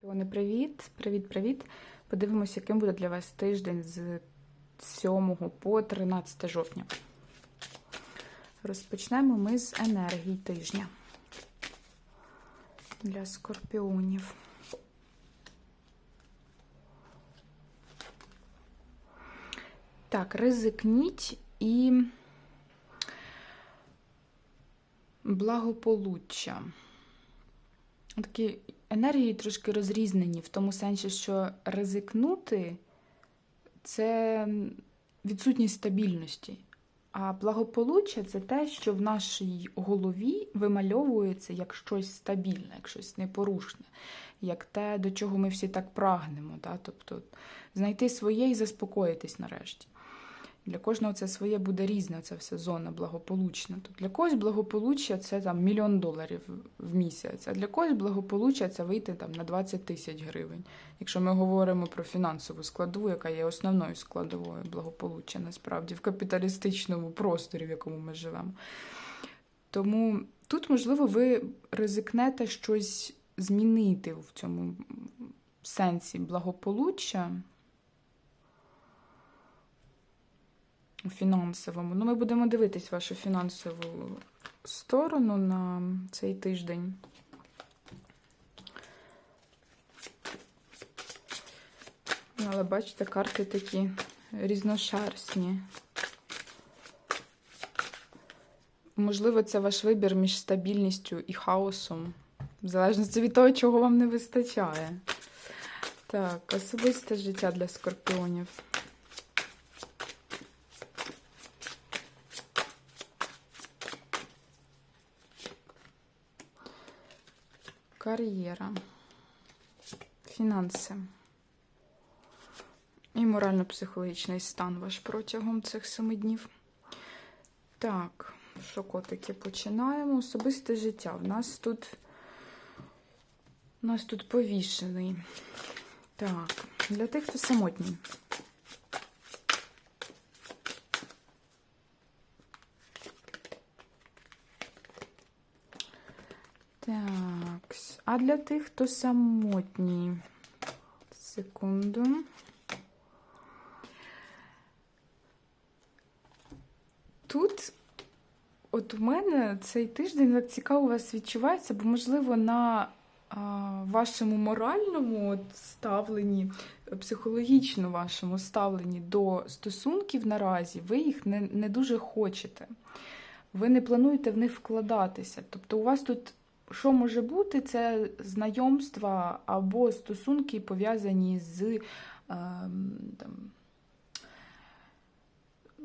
Привіт, привіт-привіт. Подивимося, яким буде для вас тиждень з 7 по 13 жовтня. Розпочнемо ми з енергії тижня для скорпіонів. Так, ризикніть і благополуччя. Такі енергії трошки розрізнені в тому сенсі, що ризикнути це відсутність стабільності. А благополуччя це те, що в нашій голові вимальовується як щось стабільне, як щось непорушне, як те, до чого ми всі так прагнемо. Да? Тобто знайти своє і заспокоїтись нарешті. Для кожного це своє буде різне, це все зона благополучна. Тобто для когось благополуччя це там мільйон доларів в місяць, а для когось благополуччя це вийти там на 20 тисяч гривень. Якщо ми говоримо про фінансову складову, яка є основною складовою благополуччя насправді в капіталістичному просторі, в якому ми живемо. Тому тут, можливо, ви ризикнете щось змінити в цьому сенсі благополуччя. У фінансовому. Ну, ми будемо дивитись вашу фінансову сторону на цей тиждень. Але бачите, карти такі різношерстні. Можливо, це ваш вибір між стабільністю і хаосом, в залежності від того, чого вам не вистачає. Так, особисте життя для скорпіонів. Кар'єра, фінанси і морально-психологічний стан ваш протягом цих семи днів. Так, що котики починаємо? Особисте життя. В нас тут у нас тут повішений. Так, для тих, хто самотній. Так, а для тих, хто самотній. Секунду. Тут, от у мене цей тиждень так цікаво у вас відчувається, бо, можливо, на а, вашому моральному от, ставленні, психологічно вашому ставленні до стосунків наразі, ви їх не, не дуже хочете. Ви не плануєте в них вкладатися. Тобто, у вас тут що може бути, це знайомства або стосунки пов'язані з е, там,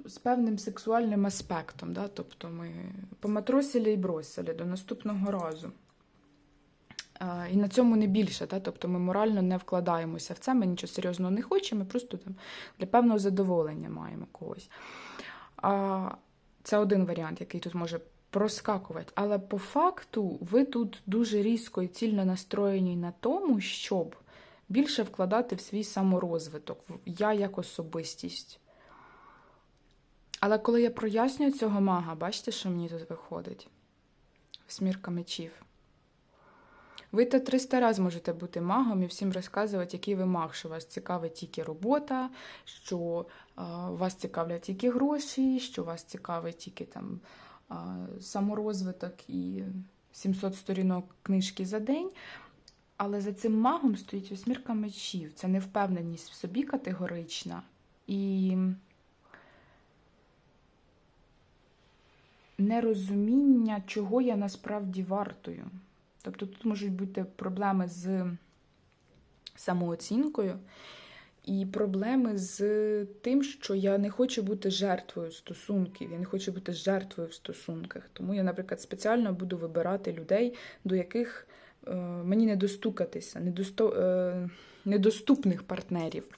з певним сексуальним аспектом. Да? Тобто ми поматросили і бросили до наступного разу. Е, і на цьому не більше, да? тобто ми морально не вкладаємося в це, ми нічого серйозного не хочемо, ми просто там для певного задоволення маємо когось. А це один варіант, який тут може проскакувати. Але по факту ви тут дуже різко і цільно настроєні на тому, щоб більше вкладати в свій саморозвиток, я як особистість. Але коли я прояснюю цього мага, бачите, що мені тут виходить? Смірка мечів. Ви то 300 разів можете бути магом і всім розказувати, який ви маг, що вас цікавить тільки робота, що е, вас цікавлять тільки гроші, що вас цікавить тільки там саморозвиток і 700 сторінок книжки за день. Але за цим магом стоїть восьмірка мечів. Це невпевненість в собі категорична і нерозуміння, чого я насправді вартою. Тобто тут можуть бути проблеми з самооцінкою. І проблеми з тим, що я не хочу бути жертвою стосунків, я не хочу бути жертвою в стосунках. Тому я, наприклад, спеціально буду вибирати людей, до яких е, мені не достукатися, недосто, е, недоступних партнерів.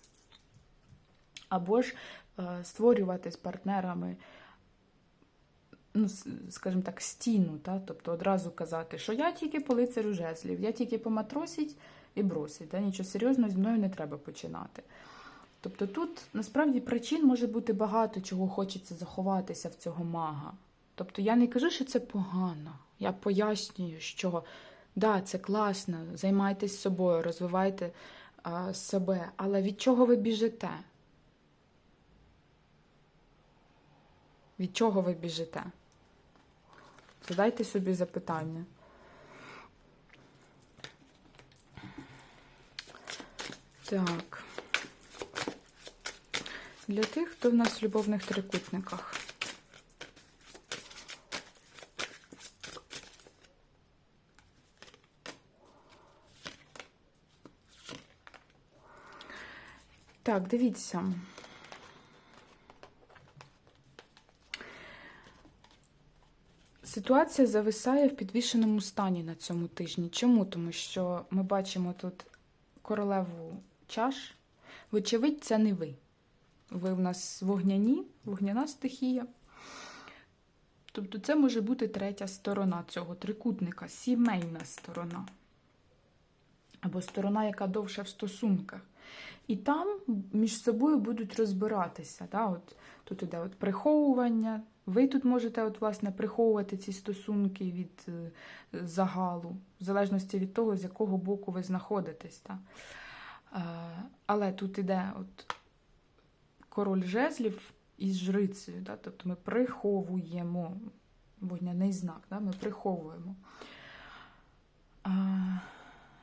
Або ж е, створювати з партнерами, ну, скажімо так, стіну, та? тобто одразу казати, що я тільки по лицарю жезлів, я тільки поматросить і бросить. Да? Нічого серйозного зі мною не треба починати. Тобто тут насправді причин може бути багато, чого хочеться заховатися в цього мага. Тобто я не кажу, що це погано. Я пояснюю, що Да, це класно, займайтесь собою, розвивайте а, себе, але від чого ви біжите? Від чого ви біжите? Задайте собі запитання. Так. Для тих, хто в нас в любовних трикутниках. Так, дивіться. Ситуація зависає в підвішеному стані на цьому тижні. Чому? Тому що ми бачимо тут королеву чаш. Вочевидь, це не ви. Ви в нас вогняні, вогняна стихія. Тобто це може бути третя сторона цього трикутника, сімейна сторона. Або сторона, яка довше в стосунках. І там між собою будуть розбиратися. Да? От, тут іде от приховування. Ви тут можете от, власне, приховувати ці стосунки від е, загалу, в залежності від того, з якого боку ви знаходитесь. Да? Е, але тут іде от, король жезлів із жрицею. Да? Тобто ми приховуємо вогняний знак, да? ми приховуємо.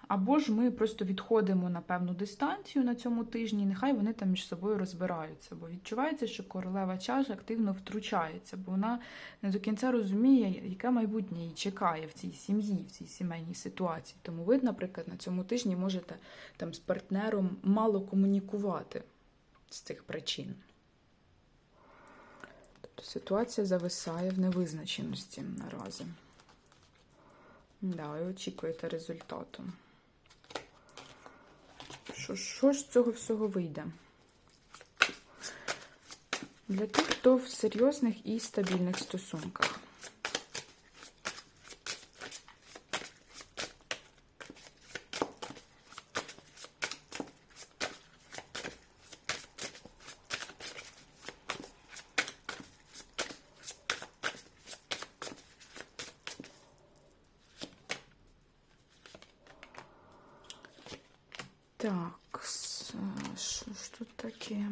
Або ж ми просто відходимо на певну дистанцію на цьому тижні, і нехай вони там між собою розбираються. Бо відчувається, що королева чаш активно втручається, бо вона не до кінця розуміє, яке майбутнє її чекає в цій сім'ї, в цій сімейній ситуації. Тому ви, наприклад, на цьому тижні можете там з партнером мало комунікувати з цих причин. Тобто ситуація зависає в невизначеності наразі. Да, і очікуєте результату. Що, що ж з цього всього вийде? Для тих, хто в серйозних і стабільних стосунках. Так, що ж тут таке?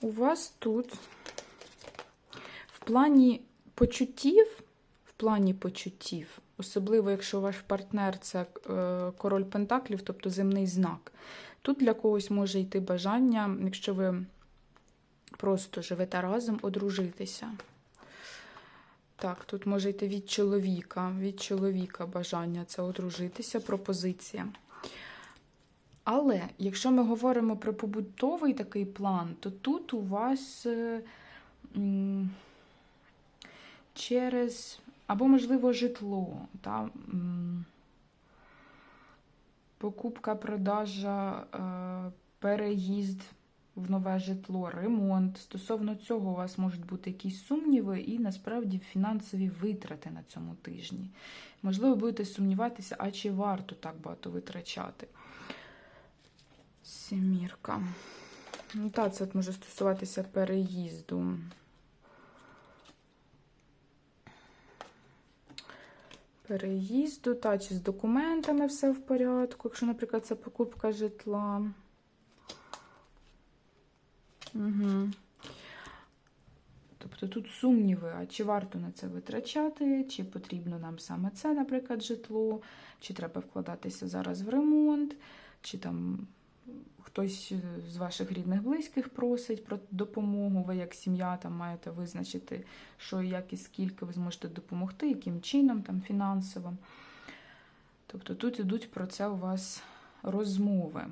У вас тут в плані почуттів, в плані почуттів, особливо якщо ваш партнер це е, король Пентаклів, тобто земний знак. Тут для когось може йти бажання, якщо ви просто живете разом, одружитися. Так, тут може йти від чоловіка, від чоловіка бажання це одружитися, пропозиція. Але якщо ми говоримо про побутовий такий план, то тут у вас е, через або, можливо, житло, та, покупка, продажа, е, переїзд в нове житло, ремонт. Стосовно цього у вас можуть бути якісь сумніви і насправді фінансові витрати на цьому тижні. Можливо, будете сумніватися, а чи варто так багато витрачати. Сімірка. Ну, так, це може стосуватися переїзду. Переїзду, та чи з документами все в порядку, якщо, наприклад, це покупка житла. Угу. Тобто тут сумніви, а чи варто на це витрачати, чи потрібно нам саме це, наприклад, житло, чи треба вкладатися зараз в ремонт, чи там хтось з ваших рідних близьких просить про допомогу. Ви як сім'я там маєте визначити, що і як і скільки ви зможете допомогти, яким чином там фінансово. Тобто тут ідуть про це у вас розмови.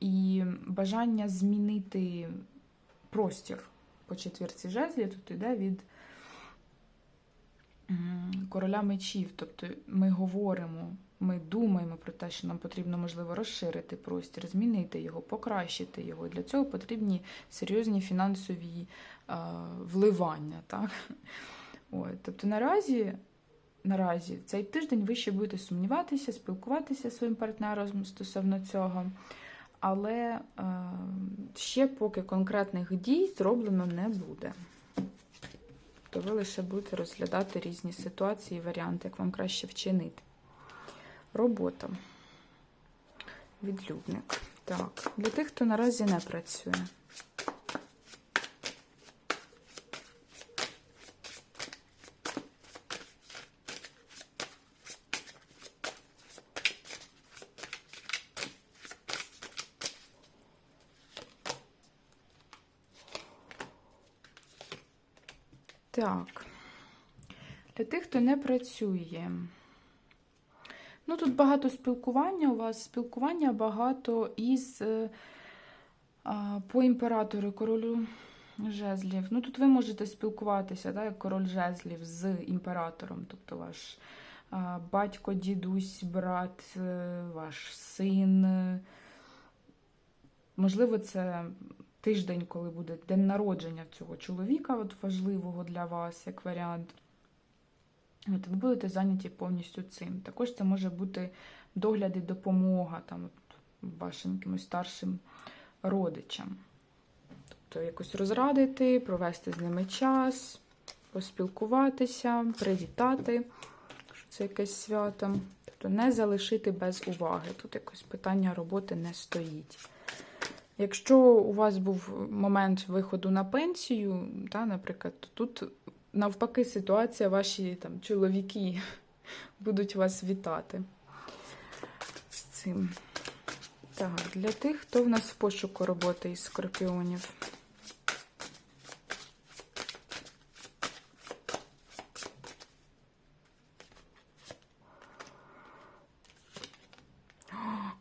І бажання змінити простір по четвірці жезлів тут йде від короля мечів. Тобто ми говоримо, ми думаємо про те, що нам потрібно, можливо, розширити простір, змінити його, покращити його. Для цього потрібні серйозні фінансові е, вливання. Так? От, тобто наразі. Наразі цей тиждень ви ще будете сумніватися, спілкуватися зі своїм партнером стосовно цього. Але е, ще поки конкретних дій зроблено не буде. То ви лише будете розглядати різні ситуації і варіанти, як вам краще вчинити. Робота. Відлюбник. Так, для тих, хто наразі не працює. Так. Для тих, хто не працює. Ну, тут багато спілкування у вас, спілкування багато із е, а, по імператору, королю жезлів. Ну, тут ви можете спілкуватися, так, як король жезлів з імператором, тобто ваш а, батько, дідусь, брат, е, ваш син. Можливо, це тиждень, коли буде день народження цього чоловіка, от важливого для вас, як варіант. От, ви будете зайняті повністю цим. Також це може бути догляд і допомога там, от, вашим якимось старшим родичам. Тобто якось розрадити, провести з ними час, поспілкуватися, привітати, що це якесь свято. Тобто не залишити без уваги. Тут якось питання роботи не стоїть. Якщо у вас був момент виходу на пенсію, та, наприклад, тут навпаки ситуація, ваші там, чоловіки будуть вас вітати з цим. Так, для тих, хто в нас в пошуку роботи із скорпіонів.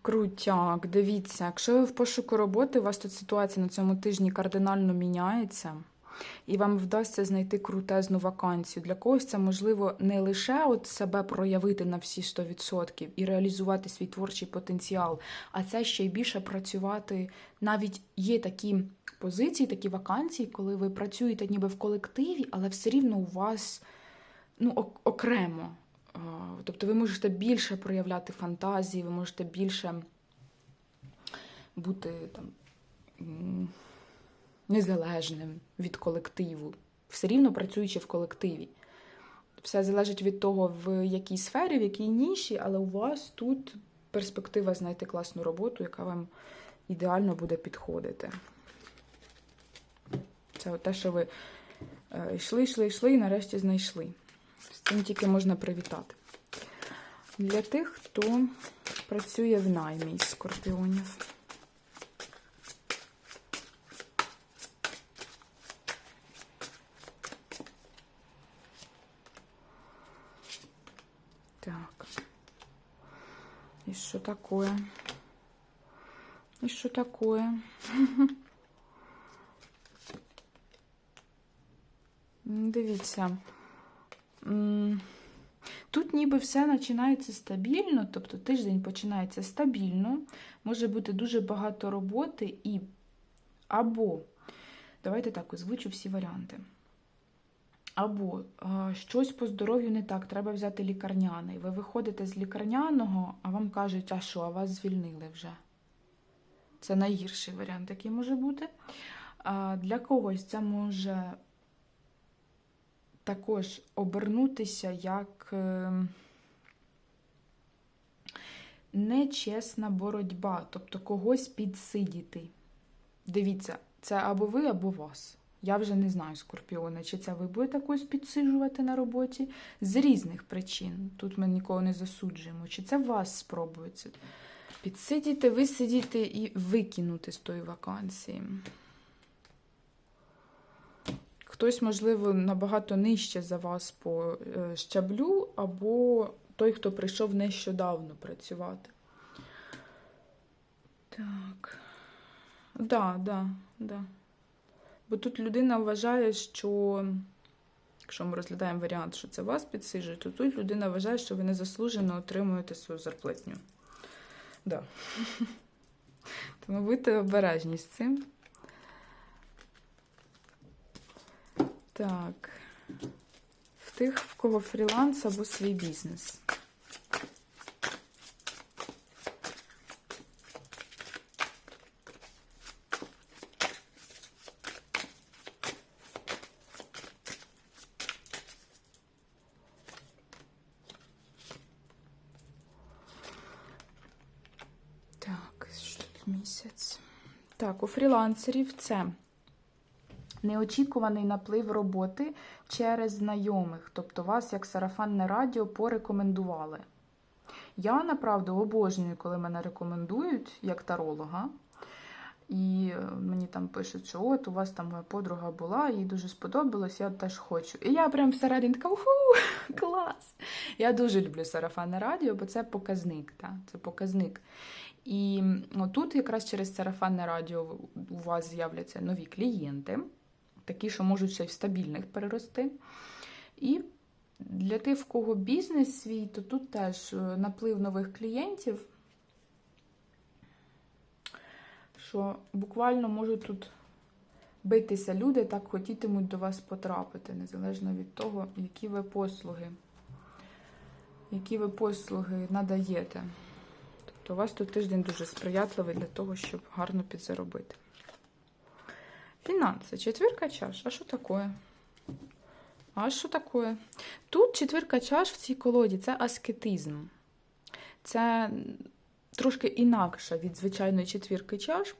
Крутяк, дивіться, якщо ви в пошуку роботи, у вас тут ситуація на цьому тижні кардинально міняється, і вам вдасться знайти крутезну вакансію. Для когось це можливо не лише от себе проявити на всі 100% і реалізувати свій творчий потенціал, а це ще й більше працювати. Навіть є такі позиції, такі вакансії, коли ви працюєте ніби в колективі, але все рівно у вас ну, окремо. Тобто ви можете більше проявляти фантазії, ви можете більше бути там незалежним від колективу, все рівно працюючи в колективі. Все залежить від того, в якій сфері, в якій ніші, але у вас тут перспектива знайти класну роботу, яка вам ідеально буде підходити. Це те, що ви е, йшли, йшли, йшли і нарешті знайшли. З цим тільки можна привітати. Для тих, хто працює в наймі із скорпіонів. Так. І що таке? І що таке? Дивіться. Тут ніби все починається стабільно, тобто тиждень починається стабільно, може бути дуже багато роботи і або, давайте так, озвучу всі варіанти. Або а, щось по здоров'ю не так, треба взяти лікарняний. Ви виходите з лікарняного, а вам кажуть, а що, а вас звільнили вже. Це найгірший варіант, який може бути. А, для когось це може також обернутися як е, нечесна боротьба, тобто когось підсидіти. Дивіться, це або ви, або вас. Я вже не знаю, скорпіони, чи це ви будете когось підсиджувати на роботі з різних причин. Тут ми нікого не засуджуємо. Чи це вас спробується підсидіти, висидіти і викинути з тої вакансії. Хтось, можливо, набагато нижче за вас по е, щаблю, або той, хто прийшов нещодавно працювати. Так. Да, да, да. Бо тут людина вважає, що, якщо ми розглядаємо варіант, що це вас підсиджує, то тут людина вважає, що ви незаслужено отримуєте свою зарплатню. Да. Тому будьте обережні з цим. Так, в тих, в кого фріланс або свій бізнес. Так, що тут місяць? Так, у фрілансерів це неочікуваний наплив роботи через знайомих. Тобто вас, як сарафанне радіо, порекомендували. Я направду обожнюю, коли мене рекомендують як таролога. І е, мені там пишуть, що от у вас там моя подруга була, їй дуже сподобалось, я теж хочу. І я прям всередині така уху, клас! Я дуже люблю сарафанне радіо, бо це показник. Та, це показник. І ну, тут якраз через сарафанне радіо у вас з'являться нові клієнти, такі, що можуть ще й в стабільних перерости. І для тих, в кого бізнес свій, то тут теж е, наплив нових клієнтів, що буквально можуть тут битися люди, так хотітимуть до вас потрапити, незалежно від того, які ви послуги, які ви послуги надаєте. Тобто у вас тут тиждень дуже сприятливий для того, щоб гарно підзаробити. Фінанси. Четвірка чаш. А що таке? А що таке? Тут четвірка чаш в цій колоді це аскетизм. Це трошки інакше від звичайної четвірки чаш.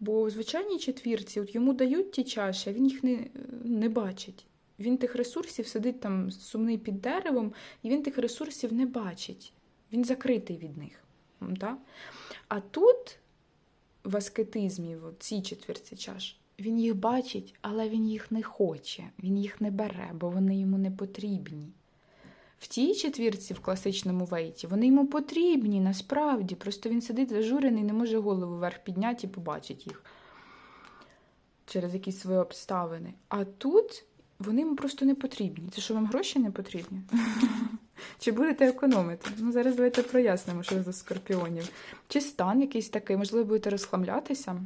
Бо в звичайній четвірці от йому дають ті чаші, а він їх не, не бачить. Він тих ресурсів сидить там сумний під деревом, і він тих ресурсів не бачить. Він закритий від них. Так? А тут, в аскетизмі, в цій четвірці чаш, він їх бачить, але він їх не хоче, він їх не бере, бо вони йому не потрібні. В тій четвірці, в класичному вейті, вони йому потрібні насправді. Просто він сидить зажурений, не може голову вверх підняти і побачить їх через якісь свої обставини. А тут вони йому просто не потрібні. Це що вам гроші не потрібні? Чи будете економити? Ну, зараз давайте прояснимо, що за скорпіонів. Чи стан якийсь такий, можливо, будете розхламлятися?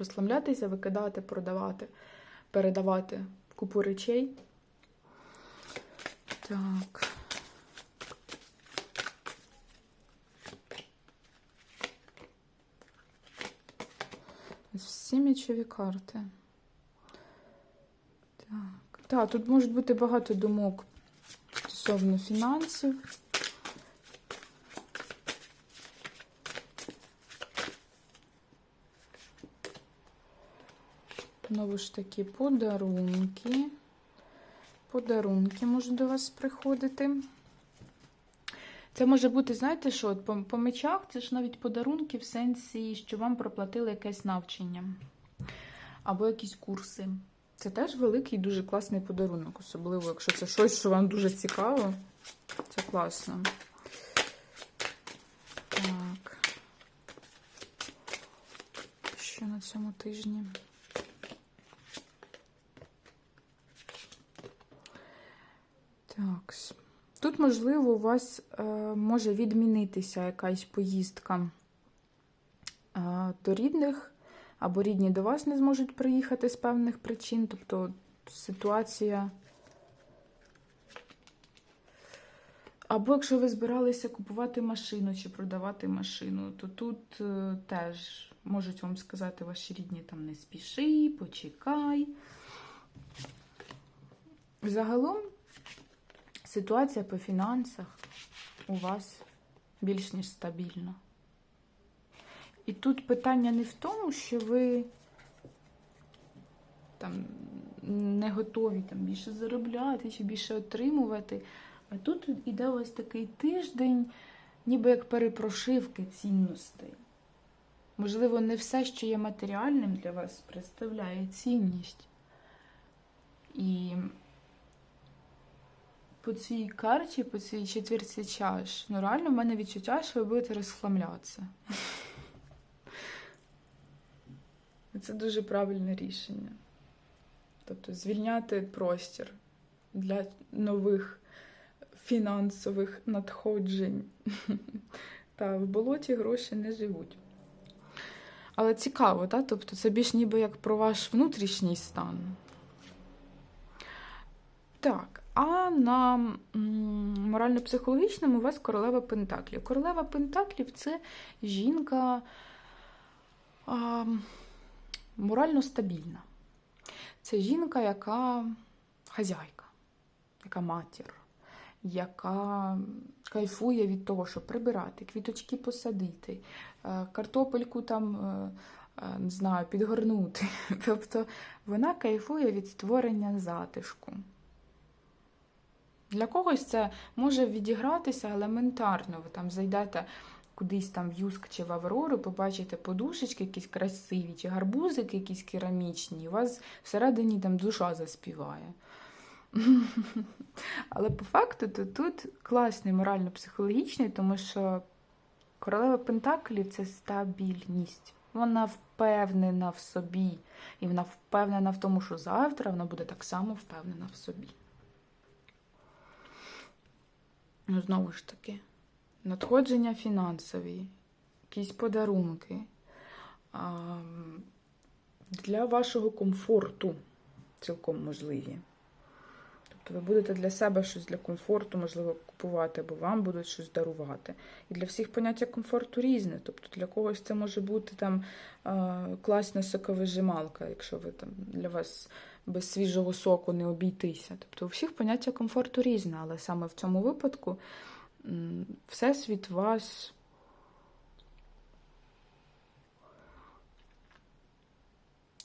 Розхламлятися, викидати, продавати, передавати купу речей. Так. Всі мічові карти. Так. Так, тут можуть бути багато думок стосовно фінансів. Знову ж таки, подарунки. Подарунки можуть до вас приходити. Це може бути, знаєте, що по, по мечах це ж навіть подарунки в сенсі, що вам проплатили якесь навчання або якісь курси. Це теж великий дуже класний подарунок, особливо, якщо це щось, що вам дуже цікаво. Це класно. Так. Що на цьому тижні? Так. Тут, можливо, у вас е, може відмінитися якась поїздка е, до рідних, або рідні до вас не зможуть приїхати з певних причин. Тобто ситуація. Або якщо ви збиралися купувати машину чи продавати машину, то тут е, теж можуть вам сказати ваші рідні там не спіши, почекай. Загалом ситуація по фінансах у вас більш ніж стабільна. І тут питання не в тому, що ви там не готові там більше заробляти чи більше отримувати. А тут іде ось такий тиждень, ніби як перепрошивки цінностей. Можливо, не все, що є матеріальним для вас, представляє цінність. І по цій карті, по цій четвірці чаш, ну реально в мене відчуття, що ви будете розхламлятися. Це дуже правильне рішення. Тобто звільняти простір для нових фінансових надходжень. Та в болоті гроші не живуть. Але цікаво, так? Тобто це більш ніби як про ваш внутрішній стан. Так, а на морально-психологічному у вас королева Пентаклів. Королева Пентаклів це жінка а, морально стабільна. Це жінка, яка хазяйка, яка матір, яка кайфує від того, щоб прибирати, квіточки посадити, е, картопельку там, е, е, не знаю, підгорнути. Тобто вона кайфує від створення затишку. Для когось це може відігратися елементарно. Ви там зайдете кудись там в Юск чи в Аврору, побачите подушечки якісь красиві, чи гарбузики якісь керамічні, і у вас всередині там душа заспіває. Але по факту то тут класний морально-психологічний, тому що королева Пентаклів це стабільність. Вона впевнена в собі. І вона впевнена в тому, що завтра вона буде так само впевнена в собі. Ну, знову ж таки, надходження фінансові, якісь подарунки а, для вашого комфорту цілком можливі. Тобто ви будете для себе щось для комфорту, можливо, купувати, або вам будуть щось дарувати. І для всіх поняття комфорту різне. Тобто для когось це може бути там класна соковижималка, якщо ви там для вас без свіжого соку не обійтися. Тобто у всіх поняття комфорту різне, але саме в цьому випадку Всесвіт вас.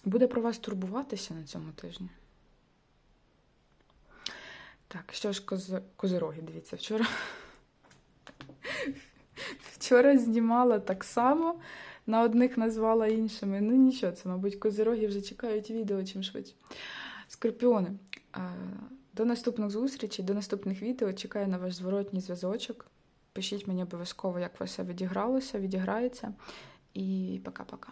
Буде про вас турбуватися на цьому тижні. Так, що ж, коз... козироги, дивіться, вчора. Вчора знімала так само, на одних назвала іншими. Ну нічого, це, мабуть, козироги вже чекають відео чим швидше. Скорпіони. До наступних зустрічей, до наступних відео. Чекаю на ваш зворотній зв'язочок. Пишіть мені обов'язково, як все відігралося, відіграється. І пока-пока.